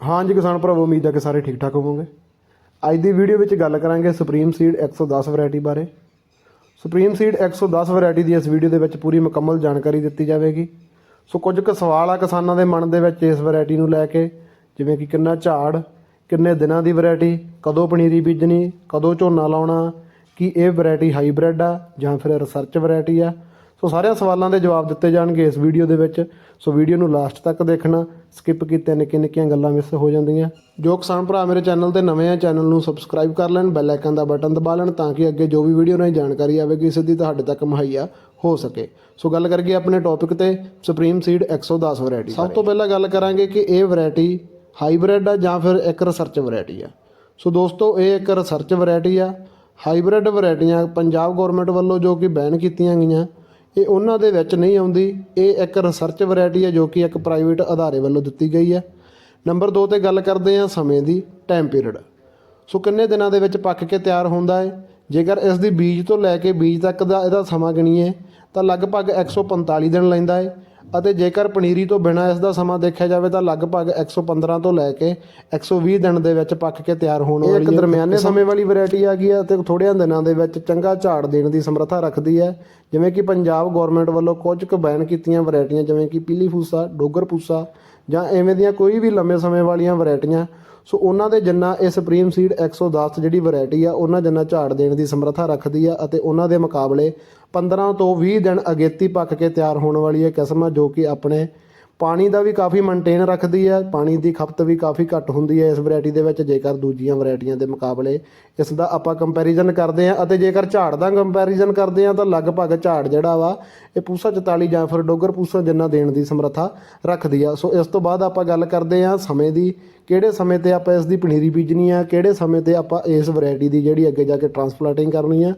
ਹਾਂਜੀ ਕਿਸਾਨ ਭਰਾਵੋ, ਉਮੀਦ ਹੈ ਕਿ ਸਾਰੇ ਠੀਕ ਠਾਕ ਹੋਵੋਗੇ। ਅੱਜ ਦੀ ਵੀਡੀਓ ਵਿੱਚ ਗੱਲ ਕਰਾਂਗੇ ਸੁਪਰੀਮ ਸੀਡ 110 ਵੈਰਾਈਟੀ ਬਾਰੇ। ਸੁਪਰੀਮ ਸੀਡ 110 ਵੈਰਾਈਟੀ ਦੀ ਇਸ ਵੀਡੀਓ ਦੇ ਵਿੱਚ ਪੂਰੀ ਮੁਕੰਮਲ ਜਾਣਕਾਰੀ ਦਿੱਤੀ ਜਾਵੇਗੀ। ਸੋ ਕੁਝ ਕੁ ਸਵਾਲ ਆ ਕਿਸਾਨਾਂ ਦੇ ਮਨ ਦੇ ਵਿੱਚ ਇਸ ਵੈਰਾਈਟੀ ਨੂੰ ਲੈ ਕੇ, ਜਿਵੇਂ ਕਿ ਕਿੰਨਾ ਝਾੜ, ਕਿੰਨੇ ਦਿਨਾਂ ਦੀ ਵੈਰਾਈਟੀ ਕਦੋਂ ਪਨੀਰੀ ਬੀਜਣੀ, ਕਦੋਂ ਝੋਨਾ ਲਾਉਣਾ, ਕੀ ਇਹ ਵੈਰਾਈਟੀ ਹਾਈਬ੍ਰਿਡ ਆ ਜਾਂ ਫਿਰ ਰਿਸਰਚ ਵੈਰਾਈਟੀ ਆ। ਸੋ ਸਾਰਿਆਂ ਸਵਾਲਾਂ ਦੇ ਜਵਾਬ ਦਿੱਤੇ ਜਾਣਗੇ ਇਸ ਵੀਡੀਓ ਦੇ ਵਿੱਚ। ਸੋ ਵੀਡੀਓ ਨੂੰ ਲਾਸਟ ਤੱਕ ਦੇਖਣਾ ਸਕਿਪ ਕੀਤੇ ਨਿੱਕੀਆਂ ਨਿੱਕੀਆਂ ਗੱਲਾਂ ਮਿਸ ਹੋ ਜਾਂਦੀਆਂ। ਜੋ ਕਿਸਾਨ ਭਰਾ ਮੇਰੇ ਚੈਨਲ ਤੇ ਨਵੇਂ ਆ ਚੈਨਲ ਨੂੰ ਸਬਸਕ੍ਰਾਈਬ ਕਰ ਲੈਣ ਬੈਲ ਆਈਕਨ ਦਾ ਬਟਨ ਦਬਾ ਲੈਣ ਤਾਂ ਕਿ ਅੱਗੇ ਜੋ ਵੀ ਵੀਡੀਓ ਨਾਲ ਜਾਣਕਾਰੀ ਆਵੇਗੀ ਸਿੱਧੀ ਤੁਹਾਡੇ ਤੱਕ ਮੁਹੱਈਆ ਹੋ ਸਕੇ। ਸੋ ਗੱਲ ਕਰੀਏ ਆਪਣੇ ਟੌਪਿਕ ਤੇ ਸੁਪਰੀਮ ਸੀਡ 110 ਵੈਰਾਈਟੀ ਸਭ ਤੋਂ ਪਹਿਲਾਂ ਗੱਲ ਕਰਾਂਗੇ ਕਿ ਇਹ ਵੈਰਾਈਟੀ ਹਾਈਬ੍ਰਿਡ ਆ ਜਾਂ ਫਿਰ ਇੱਕ ਰਿਸਰਚ ਵੈਰਾਈਟੀ ਆ। ਸੋ ਦੋਸਤੋ ਇਹ ਇੱਕ ਰਿਸਰਚ ਵੈਰਾਈਟੀ ਆ। ਹਾਈਬ੍ਰਿਡ ਵੈਰਾਈਟੀਆਂ ਪੰਜਾਬ ਗਵਰਨਮੈਂਟ ਵੱਲੋਂ ਜੋ ਕਿ ਬੈਨ ਕੀਤੀਆਂ ਗਈਆਂ। ਇਹ ਉਹਨਾਂ ਦੇ ਵਿੱਚ ਨਹੀਂ ਆਉਂਦੀ। ਇਹ ਇੱਕ ਰਿਸਰਚ ਵੈਰਾਈਟੀ ਹੈ ਜੋ ਕਿ ਇੱਕ ਪ੍ਰਾਈਵੇਟ ਅਦਾਰੇ ਵੱਲੋਂ ਦਿੱਤੀ ਗਈ ਹੈ। ਨੰਬਰ 2 ਤੇ ਗੱਲ ਕਰਦੇ ਹਾਂ ਸਮੇਂ ਦੀ ਟਾਈਮ ਪੀਰੀਅਡ ਸੋ ਕਿੰਨੇ ਦਿਨਾਂ ਦੇ ਵਿੱਚ ਪੱਕ ਕੇ ਤਿਆਰ ਹੁੰਦਾ ਹੈ? ਜੇਕਰ ਇਸ ਦੀ ਬੀਜ ਤੋਂ ਲੈ ਕੇ ਬੀਜ ਤੱਕ ਦਾ ਇਹਦਾ ਸਮਾਂ ਗਣੀਏ, ਤਾਂ ਲਗਭਗ 145 ਦਿਨ ਲੈਂਦਾ ਹੈ। ਅਤੇ ਜੇਕਰ ਪਨੀਰੀ ਤੋਂ ਬਿਨਾਂ ਇਸ ਦਾ ਸਮਾਂ ਦੇਖਿਆ ਜਾਵੇ ਤਾਂ ਲਗਭਗ 115 ਤੋਂ ਲੈ ਕੇ 120 ਦਿਨ ਦੇ ਵਿੱਚ ਪੱਕ ਕੇ ਤਿਆਰ ਹੋਣ ਵਾਲੀ ਇੱਕ ਦਰਮਿਆਨੇ ਸਮੇਂ ਵਾਲੀ ਵੈਰਾਈਟੀ ਆ ਗਈ ਹੈ ਤੇ ਥੋੜ੍ਹਿਆਂ ਦਿਨਾਂ ਦੇ ਵਿੱਚ ਚੰਗਾ ਝਾੜ ਦੇਣ ਦੀ ਸਮਰੱਥਾ ਰੱਖਦੀ ਹੈ। ਜਿਵੇਂ ਕਿ ਪੰਜਾਬ ਗਵਰਨਮੈਂਟ ਵੱਲੋਂ ਕੁਝ ਕੁ ਬੈਨ ਕੀਤੀਆਂ ਵੈਰਾਈਟੀਆਂ ਜਿਵੇਂ ਕਿ ਪੀਲੀ ਫੂਸਾ ਡੋਗਰ ਪੂਸਾ ਜਾਂ ਐਵੇਂ ਦੀਆਂ ਕੋਈ ਵੀ ਲੰਮੇ ਸਮੇਂ ਵਾਲੀਆਂ ਵੈਰਾਈਟੀਆਂ। ਸੋ ਉਹਨਾਂ ਦੇ ਜਿੰਨਾ ਇਹ ਸੁਪਰੀਮ ਸੀਡ 110 ਜਿਹੜੀ ਵੈਰਾਈਟੀ ਆ ਉਹਨਾਂ ਜਿੰਨਾ ਝਾੜ ਦੇਣ ਦੀ ਸਮਰੱਥਾ ਰੱਖਦੀ ਆ ਅਤੇ ਉਹਨਾਂ ਦੇ ਮੁਕਾਬਲੇ 15 ਤੋਂ 20 ਦਿਨ ਅਗੇਤੀ ਪੱਕ ਕੇ ਤਿਆਰ ਹੋਣ ਵਾਲੀ ਇਹ ਕਿਸਮ ਆ ਜੋ ਕਿ ਆਪਣੇ ਪਾਣੀ ਦਾ ਵੀ ਕਾਫੀ ਮੇਨਟੇਨ ਰੱਖਦੀ ਹੈ ਪਾਣੀ ਦੀ ਖਪਤ ਵੀ ਕਾਫੀ ਘੱਟ ਹੁੰਦੀ ਹੈ ਇਸ ਵੈਰਾਈਟੀ ਦੇ ਵਿੱਚ, ਜੇਕਰ ਦੂਜੀਆਂ ਵੈਰਾਈਟੀਆਂ ਦੇ ਮੁਕਾਬਲੇ ਇਸ ਦਾ ਆਪਾਂ ਕੰਪੈਰੀਜ਼ਨ ਕਰਦੇ ਹਾਂ ਅਤੇ ਜੇਕਰ ਝਾੜ ਦਾ ਕੰਪੈਰੀਜ਼ਨ ਕਰਦੇ ਹਾਂ ਤਾਂ ਲਗਭਗ ਝਾੜ ਜਿਹੜਾ ਵਾ, ਇਹ ਪੂਸਾ 44 ਜਾਂ ਫਿਰ ਡੋਗਰ ਪੂਸਾ ਜਿੰਨਾ ਦੇਣ ਦੀ ਸਮਰੱਥਾ ਰੱਖਦੀ ਆ। ਸੋ ਇਸ ਤੋਂ ਬਾਅਦ ਆਪਾਂ ਗੱਲ ਕਰਦੇ ਹਾਂ ਸਮੇਂ ਦੀ, ਕਿਹੜੇ ਸਮੇਂ ਤੇ ਆਪਾਂ ਇਸ ਦੀ ਪਨੀਰੀ ਬੀਜਣੀ ਆ, ਕਿਹੜੇ ਸਮੇਂ ਤੇ ਆਪਾਂ ਇਸ ਵੈਰਾਈਟੀ ਦੀ ਜਿਹੜੀ ਅੱਗੇ ਜਾ ਕੇ ਟਰਾਂਸਪਲਾਂਟਿੰਗ ਕਰਨੀ ਆ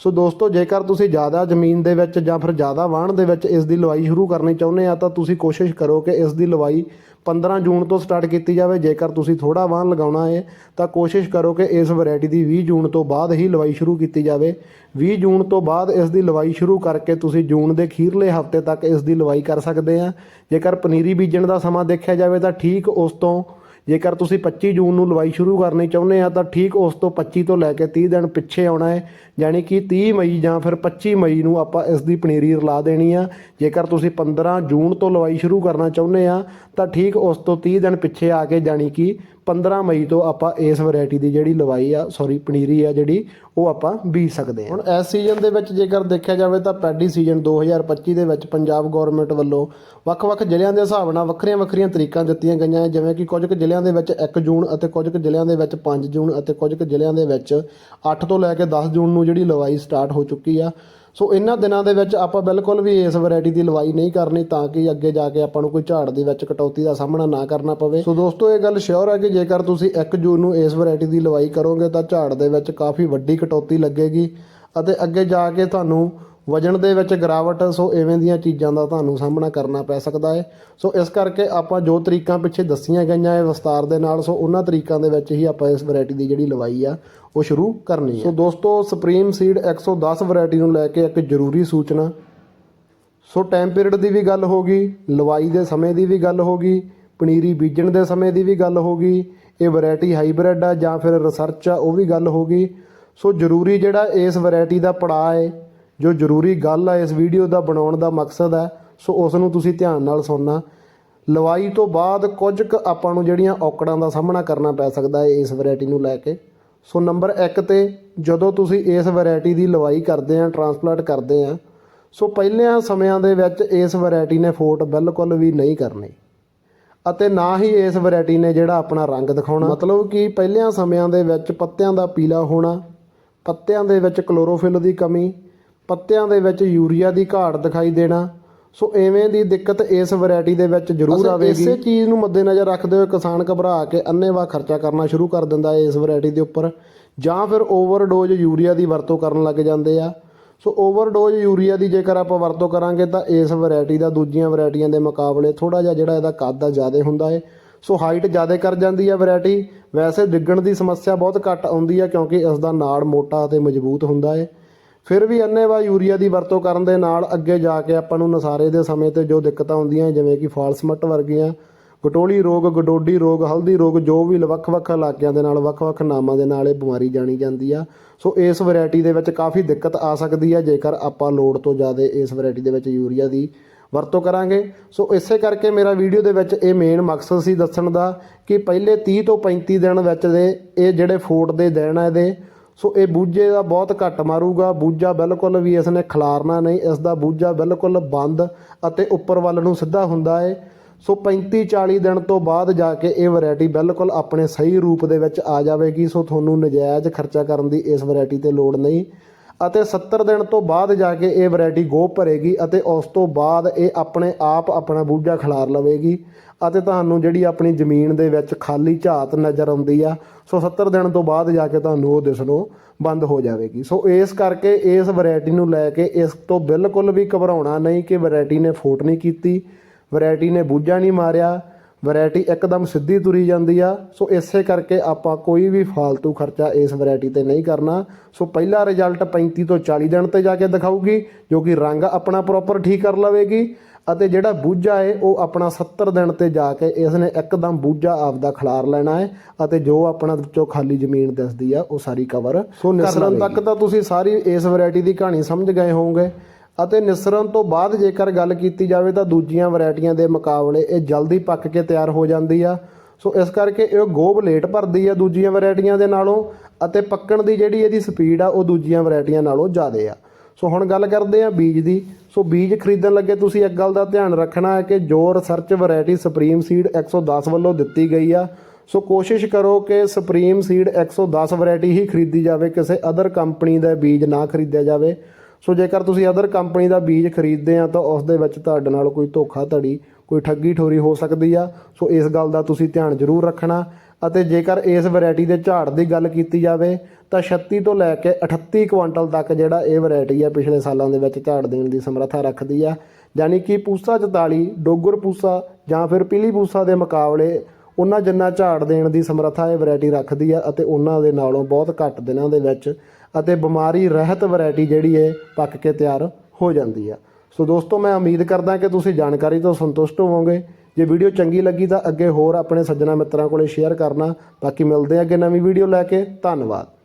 ਸੋ ਦੋਸਤੋ, ਜੇਕਰ ਤੁਸੀਂ ਜ਼ਿਆਦਾ ਜ਼ਮੀਨ ਦੇ ਵਿੱਚ ਜਾਂ ਫਿਰ ਜ਼ਿਆਦਾ ਵਾਹਣ ਦੇ ਵਿੱਚ ਇਸ ਦੀ ਲਵਾਈ ਸ਼ੁਰੂ ਕਰਨੀ ਚਾਹੁੰਦੇ ਆ, ਤਾਂ ਤੁਸੀਂ ਕੋਸ਼ਿਸ਼ ਕਰੋ ਕਿ ਇਸ ਦੀ ਲਵਾਈ 15 ਜੂਨ ਤੋਂ ਸਟਾਰਟ ਕੀਤੀ ਜਾਵੇ। ਜੇਕਰ ਤੁਸੀਂ ਥੋੜਾ ਵਾਹਣ ਲਗਾਉਣਾ ਹੈ ਤਾਂ ਕੋਸ਼ਿਸ਼ ਕਰੋ ਕਿ ਇਸ ਵੈਰਾਈਟੀ ਦੀ 20 ਜੂਨ ਤੋਂ ਬਾਅਦ ਹੀ ਲਵਾਈ ਸ਼ੁਰੂ ਕੀਤੀ ਜਾਵੇ। 20 ਜੂਨ ਤੋਂ ਬਾਅਦ ਇਸ ਦੀ ਲਵਾਈ ਸ਼ੁਰੂ ਕਰਕੇ ਤੁਸੀਂ ਜੂਨ ਦੇ ਖੀਰਲੇ ਹਫ਼ਤੇ ਤੱਕ ਇਸ ਦੀ ਲਵਾਈ ਕਰ ਸਕਦੇ ਆ। ਜੇਕਰ ਪਨੀਰੀ ਬੀਜਣ ਦਾ ਸਮਾਂ ਦੇਖਿਆ ਜਾਵੇ, ਤਾਂ ਠੀਕ ਉਸ ਤੋਂ ਜੇਕਰ ਤੁਸੀਂ 25 ਜੂਨ ਨੂੰ ਲਵਾਈ ਸ਼ੁਰੂ ਕਰਨੀ ਚਾਹੁੰਦੇ ਆ, ਤਾਂ ਠੀਕ ਉਸ ਤੋਂ 25 ਤੋਂ ਲੈ ਕੇ 30 ਦਿਨ ਪਿੱਛੇ ਆਉਣਾ ਹੈ। ਯਾਨੀ ਕਿ 30 ਮਈ ਜਾਂ ਫਿਰ 25 ਮਈ ਨੂੰ ਆਪਾਂ ਇਸ ਦੀ ਪਨੀਰੀ ਰਲਾ ਦੇਣੀ ਆ। ਜੇਕਰ ਤੁਸੀਂ 15 ਜੂਨ ਤੋਂ ਲਵਾਈ ਸ਼ੁਰੂ ਕਰਨਾ ਚਾਹੁੰਦੇ ਆ, ਤਾਂ ਠੀਕ ਉਸ ਤੋਂ 30 ਦਿਨ ਪਿੱਛੇ ਆ ਕੇ ਯਾਨੀ ਕਿ 15 ਮਈ ਤੋਂ ਆਪਾਂ ਇਸ ਵੈਰਾਈਟੀ ਦੀ ਜਿਹੜੀ ਲਵਾਈ ਆ ਸੌਰੀ ਪਨੀਰੀ ਆ ਜਿਹੜੀ, ਉਹ ਆਪਾਂ ਬੀਜ ਸਕਦੇ ਹਾਂ। ਹੁਣ ਇਸ ਸੀਜ਼ਨ ਦੇ ਵਿੱਚ ਜੇਕਰ ਦੇਖਿਆ ਜਾਵੇ ਤਾਂ ਪੈਡੀ ਸੀਜ਼ਨ 2025 ਦੇ ਵਿੱਚ ਪੰਜਾਬ ਗਵਰਨਮੈਂਟ ਵੱਲੋਂ ਵੱਖ-ਵੱਖ ਜ਼ਿਲ੍ਹਿਆਂ ਦੇ ਹਿਸਾਬ ਨਾਲ ਵੱਖਰੀਆਂ-ਵੱਖਰੀਆਂ ਤਰੀਕਾਂ ਦਿੱਤੀਆਂ ਗਈਆਂ ਹੈ, ਜਿਵੇਂ ਕਿ ਕੁਝ ਕੁ ਜ਼ਿਲ੍ਹਿਆਂ ਦੇ ਵਿੱਚ 1 ਜੂਨ ਅਤੇ ਕੁਝ ਕੁ ਜ਼ਿਲ੍ਹਿਆਂ ਦੇ ਵਿੱਚ 5 ਜੂਨ ਅਤੇ ਕੁਝ ਕੁ ਜ਼ਿਲ੍ਹਿਆਂ ਦੇ ਵਿੱਚ 8 ਤੋਂ ਲੈ ਕੇ 10 ਜੂਨ ਨੂੰ ਜਿਹੜੀ ਲਵਾਈ ਸਟਾਰਟ ਹੋ ਚੁੱਕੀ ਆ। ਸੋ ਇਹਨਾਂ ਦਿਨਾਂ ਦੇ ਵਿੱਚ ਆਪਾਂ ਬਿਲਕੁਲ ਵੀ ਇਸ ਵੈਰਾਈਟੀ ਦੀ ਲਵਾਈ ਨਹੀਂ ਕਰਨੀ ਤਾਂ ਕਿ ਅੱਗੇ ਜਾ ਕੇ ਆਪਾਂ ਨੂੰ ਕੋਈ ਝਾੜ ਦੇ ਵਿੱਚ ਕਟੌਤੀ ਦਾ ਸਾਹਮਣਾ ਨਾ ਕਰਨਾ ਪਵੇ। ਸੋ ਦੋਸਤੋ, ਇਹ ਗੱਲ ਸ਼ੋਰ ਹੈ ਕਿ ਜੇਕਰ ਤੁਸੀਂ 1 ਜੂਨ ਨੂੰ ਇਸ ਵੈਰਾਈਟੀ ਦੀ ਲਵਾਈ ਕਰੋਗੇ ਤਾਂ ਝਾੜ ਦੇ ਵਿੱਚ ਕਾਫੀ ਵੱਡੀ ਕਟੌਤੀ ਲੱਗੇਗੀ ਅਤੇ ਅੱਗੇ ਜਾ ਕੇ ਤੁਹਾਨੂੰ ਵਜਨ ਦੇ ਵਿੱਚ ਗਿਰਾਵਟ, ਸੋ ਐਵੇਂ ਦੀਆਂ ਚੀਜ਼ਾਂ ਦਾ ਤੁਹਾਨੂੰ ਸਾਹਮਣਾ ਕਰਨਾ ਪੈ ਸਕਦਾ ਹੈ ਸੋ ਇਸ ਕਰਕੇ ਆਪਾਂ ਜੋ ਤਰੀਕਾਂ ਪਿੱਛੇ ਦੱਸੀਆਂ ਗਈਆਂ ਹੈ ਵਿਸਤਾਰ ਦੇ ਨਾਲ, ਸੋ ਉਹਨਾਂ ਤਰੀਕਾਂ ਦੇ ਵਿੱਚ ਹੀ ਆਪਾਂ ਇਸ ਵੈਰਾਈਟੀ ਦੀ ਜਿਹੜੀ ਲਵਾਈ ਆ, ਉਹ ਸ਼ੁਰੂ ਕਰਨੀ ਹੈ ਸੋ ਦੋਸਤੋ ਸੁਪਰੀਮ ਸੀਡ 110 ਵੈਰਾਈਟੀ ਨੂੰ ਲੈ ਕੇ ਇੱਕ ਜ਼ਰੂਰੀ ਸੂਚਨਾ। ਸੋ ਟਾਈਮ ਪੀਰੀਅਡ ਦੀ ਵੀ ਗੱਲ ਹੋ ਗਈ, ਲਵਾਈ ਦੇ ਸਮੇਂ ਦੀ ਵੀ ਗੱਲ ਹੋ ਗਈ, ਪਨੀਰੀ ਬੀਜਣ ਦੇ ਸਮੇਂ ਦੀ ਵੀ ਗੱਲ ਹੋ ਗਈ, ਇਹ ਵੈਰਾਈਟੀ ਹਾਈਬ੍ਰਿਡ ਆ ਜਾਂ ਫਿਰ ਰਿਸਰਚ ਆ, ਉਹ ਵੀ ਗੱਲ ਹੋ ਗਈ। ਸੋ ਜ਼ਰੂਰੀ ਜਿਹੜਾ ਇਸ ਵੈਰਾਈਟੀ ਦਾ ਪੜਾਅ ਹੈ ਜੋ ਜ਼ਰੂਰੀ ਗੱਲ ਆ, ਇਸ ਵੀਡੀਓ ਦਾ ਬਣਾਉਣ ਦਾ ਮਕਸਦ ਹੈ ਸੋ ਉਸ ਨੂੰ ਤੁਸੀਂ ਧਿਆਨ ਨਾਲ ਸੁਣਨਾ। ਲਵਾਈ ਤੋਂ ਬਾਅਦ ਕੁਝ ਕੁ ਆਪਾਂ ਨੂੰ ਜਿਹੜੀਆਂ ਔਕੜਾਂ ਦਾ ਸਾਹਮਣਾ ਕਰਨਾ ਪੈ ਸਕਦਾ ਹੈ ਇਸ ਵੈਰਾਈਟੀ ਨੂੰ ਲੈ ਕੇ। ਸੋ ਨੰਬਰ 1 ਤੇ ਜਦੋਂ ਤੁਸੀਂ ਇਸ ਵੈਰਾਈਟੀ ਦੀ ਲਵਾਈ ਕਰਦੇ ਆ, ਟਰਾਂਸਪਲਾਂਟ ਕਰਦੇ ਆ, ਸੋ ਪਹਿਲਿਆਂ ਸਮਿਆਂ ਦੇ ਵਿੱਚ ਇਸ ਵੈਰਾਈਟੀ ਨੇ ਫੋਟ ਬਿਲਕੁਲ ਵੀ ਨਹੀਂ ਕਰਨੀ। ਅਤੇ ਨਾ ਹੀ ਇਸ ਵੈਰਾਈਟੀ ਨੇ ਜਿਹੜਾ ਆਪਣਾ ਰੰਗ ਦਿਖਾਉਣਾ। ਮਤਲਬ ਕਿ ਪਹਿਲਿਆਂ ਸਮਿਆਂ ਦੇ ਵਿੱਚ ਪੱਤਿਆਂ ਦਾ ਪੀਲਾ ਹੋਣਾ, ਪੱਤਿਆਂ ਦੇ ਵਿੱਚ ਕਲੋਰੋਫਿਲ ਦੀ ਕਮੀ ਪੱਤਿਆਂ ਦੇ ਵਿੱਚ ਯੂਰੀਆ ਦੀ ਘਾਟ ਦਿਖਾਈ ਦੇਣਾ। ਸੋ ਐਵੇਂ ਦੀ ਦਿੱਕਤ ਇਸ ਵੈਰਾਈਟੀ ਦੇ ਵਿੱਚ ਜ਼ਰੂਰ ਆਵੇਗੀ। ਇਸੇ ਚੀਜ਼ ਨੂੰ ਮੱਦੇਨਜ਼ਰ ਰੱਖਦੇ ਹੋਏ ਕਿਸਾਨ ਘਬਰਾ ਕੇ ਅੰਨੇਵਾਹ ਖਰਚਾ ਕਰਨਾ ਸ਼ੁਰੂ ਕਰ ਦਿੰਦਾ ਹੈ ਇਸ ਵੈਰਾਈਟੀ ਦੇ ਉੱਪਰ। ਜਾਂ ਫਿਰ ਓਵਰਡੋਜ਼ ਯੂਰੀਆ ਦੀ ਵਰਤੋਂ ਕਰਨ ਲੱਗ ਜਾਂਦੇ ਆ। ਸੋ ਓਵਰਡੋਜ਼ ਯੂਰੀਆ ਦੀ ਜੇਕਰ ਆਪਾਂ ਵਰਤੋਂ ਕਰਾਂਗੇ ਤਾਂ ਇਸ ਵੈਰਾਈਟੀ ਦਾ ਦੂਜੀਆਂ ਵੈਰਾਈਟੀਆਂ ਦੇ ਮੁਕਾਬਲੇ ਥੋੜਾ ਜਿਹਾ ਜਿਹੜਾ ਇਹਦਾ ਕੱਦ ਆ ਜ਼ਿਆਦਾ ਹੁੰਦਾ ਹੈ। ਸੋ ਹਾਈਟ ਜ਼ਿਆਦਾ ਕਰ ਜਾਂਦੀ ਹੈ ਵੈਰਾਈਟੀ। ਵੈਸੇ ਡਿੱਗਣ ਦੀ ਸਮੱਸਿਆ ਬਹੁਤ ਘੱਟ ਆਉਂਦੀ ਹੈ ਕਿਉਂਕਿ ਇਸ ਦਾ ਨਾੜ ਮੋਟਾ ਅਤੇ ਮਜ਼ਬੂਤ ਹੁੰਦਾ ਹੈ। ਫਿਰ ਵੀ ਅੰਨੇਵਾਹ ਯੂਰੀਆ ਦੀ ਵਰਤੋਂ ਕਰਨ ਦੇ ਨਾਲ ਅੱਗੇ ਜਾ ਕੇ ਆਪਾਂ ਨੂੰ ਨਸਾਰੇ ਦੇ ਸਮੇਂ ਤੇ ਜੋ ਦਿੱਕਤਾਂ ਆਉਂਦੀਆਂ ਜਿਵੇਂ ਕਿ ਫਾਲਸਮੱਟ ਵਰਗੀਆਂ, ਗਟੋਲੀ ਰੋਗ, ਗਡੋਡੀ ਰੋਗ, ਹਲਦੀ ਰੋਗ, ਜੋ ਵੀ ਵੱਖ-ਵੱਖ ਇਲਾਕਿਆਂ ਦੇ ਨਾਲ ਵੱਖ-ਵੱਖ ਨਾਮਾਂ ਦੇ ਨਾਲ ਇਹ ਬਿਮਾਰੀ ਜਾਣੀ ਜਾਂਦੀ ਆ। ਸੋ ਇਸ ਵੈਰਾਈਟੀ ਦੇ ਵਿੱਚ ਕਾਫੀ ਦਿੱਕਤ ਆ ਸਕਦੀ ਆ, ਜੇਕਰ ਆਪਾਂ ਲੋੜ ਤੋਂ ਜ਼ਿਆਦਾ ਇਸ ਵੈਰਾਈਟੀ ਦੇ ਵਿੱਚ ਯੂਰੀਆ ਦੀ ਵਰਤੋਂ ਕਰਾਂਗੇ। ਸੋ ਇਸੇ ਕਰਕੇ ਮੇਰਾ ਵੀਡੀਓ ਦੇ ਵਿੱਚ ਇਹ ਮੇਨ ਮਕਸਦ ਸੀ ਦੱਸਣ ਦਾ ਕਿ ਪਹਿਲੇ 30 ਤੋਂ 35 ਦਿਨ ਵਿੱਚ ਦੇ ਇਹ ਜਿਹੜੇ ਫੋਟ ਦੇ ਦਿਨ ਆ ਇਹਦੇ ਸੋ ਇਹ ਬੂਝੇ ਦਾ ਬਹੁਤ ਘੱਟ ਮਾਰੂਗਾ, ਬੂਝਾ ਬਿਲਕੁਲ ਵੀ ਇਸ ਨੇ ਖਲਾਰਨਾ ਨਹੀਂ ਇਸ ਦਾ ਬੂਝਾ ਬਿਲਕੁਲ ਬੰਦ ਅਤੇ ਉੱਪਰ ਵੱਲ ਨੂੰ ਸਿੱਧਾ ਹੁੰਦਾ ਹੈ ਸੋ 35 40 ਦਿਨ ਤੋਂ ਬਾਅਦ ਜਾ ਕੇ ਇਹ ਵੈਰਾਈਟੀ ਬਿਲਕੁਲ ਆਪਣੇ ਸਹੀ ਰੂਪ ਦੇ ਵਿੱਚ ਆ ਜਾਵੇਗੀ। ਸੋ ਤੁਹਾਨੂੰ ਨਜਾਇਜ਼ ਖਰਚਾ ਕਰਨ ਦੀ ਇਸ ਵੈਰਾਈਟੀ ਤੇ ਲੋੜ ਨਹੀਂ। ਅਤੇ 70 ਦਿਨ ਤੋਂ ਬਾਅਦ ਜਾ ਕੇ ਇਹ ਵੈਰਾਈਟੀ ਗੋਹ ਭਰੇਗੀ ਅਤੇ ਉਸ ਤੋਂ ਬਾਅਦ ਇਹ ਆਪਣੇ ਆਪ ਆਪਣਾ ਬੂਝਾ ਖਿਲਾਰ ਲਵੇਗੀ ਅਤੇ ਤੁਹਾਨੂੰ ਜਿਹੜੀ ਆਪਣੀ ਜ਼ਮੀਨ ਦੇ ਵਿੱਚ ਖਾਲੀ ਝਾਤ ਨਜ਼ਰ ਆਉਂਦੀ ਆ, ਸੋ 70 ਦਿਨ ਤੋਂ ਬਾਅਦ ਜਾ ਕੇ ਤੁਹਾਨੂੰ ਉਹ ਦਿਸਣੋਂ ਬੰਦ ਹੋ ਜਾਵੇਗੀ। ਸੋ ਇਸ ਕਰਕੇ ਇਸ ਵੈਰਾਈਟੀ ਨੂੰ ਲੈ ਕੇ ਇਸ ਤੋਂ ਬਿਲਕੁਲ ਵੀ ਘਬਰਾਉਣਾ ਨਹੀਂ ਕਿ ਵੈਰਾਈਟੀ ਨੇ ਫੋਟ ਨਹੀਂ ਕੀਤੀ, ਵੈਰਾਈਟੀ ਨੇ ਬੂਝਾ ਨਹੀਂ ਮਾਰਿਆ ਵੈਰਾਈਟੀ ਇੱਕਦਮ ਸਿੱਧੀ ਤੁਰੀ ਜਾਂਦੀ ਆ। ਸੋ ਇਸੇ ਕਰਕੇ ਆਪਾਂ ਕੋਈ ਵੀ ਫालतू ਖਰਚਾ ਇਸ ਵੈਰਾਈਟੀ ਤੇ ਨਹੀਂ ਕਰਨਾ। ਸੋ ਪਹਿਲਾ ਰਿਜ਼ਲਟ 35 ਤੋਂ 40 ਦਿਨ ਤੇ ਜਾ ਕੇ ਦਿਖਾਊਗੀ ਜੋ ਕਿ ਰੰਗ ਆਪਣਾ ਪ੍ਰੋਪਰ ਠੀਕ ਕਰ ਲਵੇਗੀ। ਅਤੇ ਜਿਹੜਾ ਬੂਝਾ ਹੈ ਉਹ ਆਪਣਾ 70 ਦਿਨ ਤੇ ਜਾ ਕੇ ਇਸ ਨੇ ਇੱਕਦਮ ਬੂਝਾ ਆਪਦਾ ਖਿਲਾਰ ਲੈਣਾ ਹੈ ਅਤੇ ਜੋ ਆਪਣਾ ਵਿੱਚੋਂ ਖਾਲੀ ਜ਼ਮੀਨ ਦਿਸਦੀ ਆ ਉਹ ਸਾਰੀ ਕਵਰ ਸੋ ਨਿਸਰਨ ਤੱਕ ਤਾਂ ਤੁਸੀਂ ਸਾਰੀ ਇਸ ਵੈਰਾਈਟੀ ਦੀ ਕਹਾਣੀ ਸਮਝ ਗਏ ਹੋਵੋਗੇ। ਅਤੇ ਨਿਸਰਨ ਤੋਂ ਬਾਅਦ ਜੇਕਰ ਗੱਲ ਕੀਤੀ ਜਾਵੇ ਤਾਂ ਦੂਜੀਆਂ ਵੈਰਾਈਟੀਆਂ ਦੇ ਮੁਕਾਬਲੇ ਇਹ ਜਲਦੀ ਪੱਕ ਕੇ ਤਿਆਰ ਹੋ ਜਾਂਦੀ ਆ। ਸੋ ਇਸ ਕਰਕੇ ਇਹ ਗੋਬ ਲੇਟ ਭਰਦੀ ਆ ਦੂਜੀਆਂ ਵੈਰਾਈਟੀਆਂ ਦੇ ਨਾਲੋਂ ਅਤੇ ਪੱਕਣ ਦੀ ਜਿਹੜੀ ਇਹਦੀ ਸਪੀਡ ਆ ਉਹ ਦੂਜੀਆਂ ਵੈਰਾਈਟੀਆਂ ਨਾਲੋਂ ਜ਼ਿਆਦਾ ਆ। ਸੋ ਹੁਣ ਗੱਲ ਕਰਦੇ ਆ ਬੀਜ ਦੀ। ਸੋ ਬੀਜ ਖਰੀਦਣ ਲੱਗੇ ਤੁਸੀਂ ਇੱਕ ਗੱਲ ਦਾ ਧਿਆਨ ਰੱਖਣਾ ਹੈ ਕਿ ਜੋ ਰਿਸਰਚ ਵੈਰਾਈਟੀ ਸੁਪਰੀਮ ਸੀਡ 110 ਵੱਲੋਂ ਦਿੱਤੀ ਗਈ ਆ। ਸੋ ਕੋਸ਼ਿਸ਼ ਕਰੋ ਕਿ ਸੁਪਰੀਮ ਸੀਡ 110 ਵੈਰਾਈਟੀ ਹੀ ਖਰੀਦੀ ਜਾਵੇ, ਕਿਸੇ ਅਦਰ ਕੰਪਨੀ ਦਾ ਬੀਜ ਨਾ ਖਰੀਦਿਆ ਜਾਵੇ। ਸੋ ਜੇਕਰ ਤੁਸੀਂ ਅਦਰ ਕੰਪਨੀ ਦਾ ਬੀਜ ਖਰੀਦਦੇ ਆ, ਤਾਂ ਉਸ ਦੇ ਵਿੱਚ ਤੁਹਾਡੇ ਨਾਲ ਕੋਈ ਧੋਖਾਧੜੀ ਕੋਈ ਠੱਗੀ ਠੋਰੀ ਹੋ ਸਕਦੀ ਆ। ਸੋ ਇਸ ਗੱਲ ਦਾ ਤੁਸੀਂ ਧਿਆਨ ਜ਼ਰੂਰ ਰੱਖਣਾ। ਅਤੇ ਜੇਕਰ ਇਸ ਵੈਰਾਈਟੀ ਦੇ ਝਾੜ ਦੀ ਗੱਲ ਕੀਤੀ ਜਾਵੇ, ਤਾਂ 36 ਤੋਂ ਲੈ ਕੇ 38 ਕੁਇੰਟਲ ਤੱਕ ਜਿਹੜਾ ਇਹ ਵੈਰਾਈਟੀ ਆ, ਪਿਛਲੇ ਸਾਲਾਂ ਦੇ ਵਿੱਚ ਝਾੜ ਦੇਣ ਦੀ ਸਮਰੱਥਾ ਰੱਖਦੀ ਆ। ਯਾਨੀ ਕਿ ਪੂਸਾ 44 ਡੋਗਰ ਪੂਸਾ ਜਾਂ ਫਿਰ ਪੀਲੀ ਪੂਸਾ ਦੇ ਮੁਕਾਬਲੇ, ਉਹਨਾਂ ਜਿੰਨਾ ਝਾੜ ਦੇਣ ਦੀ ਸਮਰੱਥਾ ਇਹ ਵੈਰਾਈਟੀ ਰੱਖਦੀ ਆ ਅਤੇ ਉਹਨਾਂ ਦੇ ਨਾਲੋਂ ਬਹੁਤ ਘੱਟ ਦਿਨਾਂ ਦੇ ਵਿੱਚ ਅਤੇ ਬਿਮਾਰੀ ਰਹਿਤ ਵੈਰਾਈਟੀ ਜਿਹੜੀ ਹੈ ਪੱਕ ਕੇ ਤਿਆਰ ਹੋ ਜਾਂਦੀ ਆ। ਸੋ ਦੋਸਤੋ, ਮੈਂ ਉਮੀਦ ਕਰਦਾ ਕਿ ਤੁਸੀਂ ਜਾਣਕਾਰੀ ਤੋਂ ਸੰਤੁਸ਼ਟ ਹੋਵੋਗੇ। ਜੇ ਵੀਡੀਓ ਚੰਗੀ ਲੱਗੀ ਤਾਂ ਅੱਗੇ ਹੋਰ ਆਪਣੇ ਸੱਜਣਾ ਮਿੱਤਰਾਂ ਕੋਲੇ ਸ਼ੇਅਰ ਕਰਨਾ। ਬਾਕੀ ਮਿਲਦੇ ਹਾਂ ਅੱਗੇ ਨਵੀਂ ਵੀਡੀਓ ਲੈ ਕੇ। ਧੰਨਵਾਦ।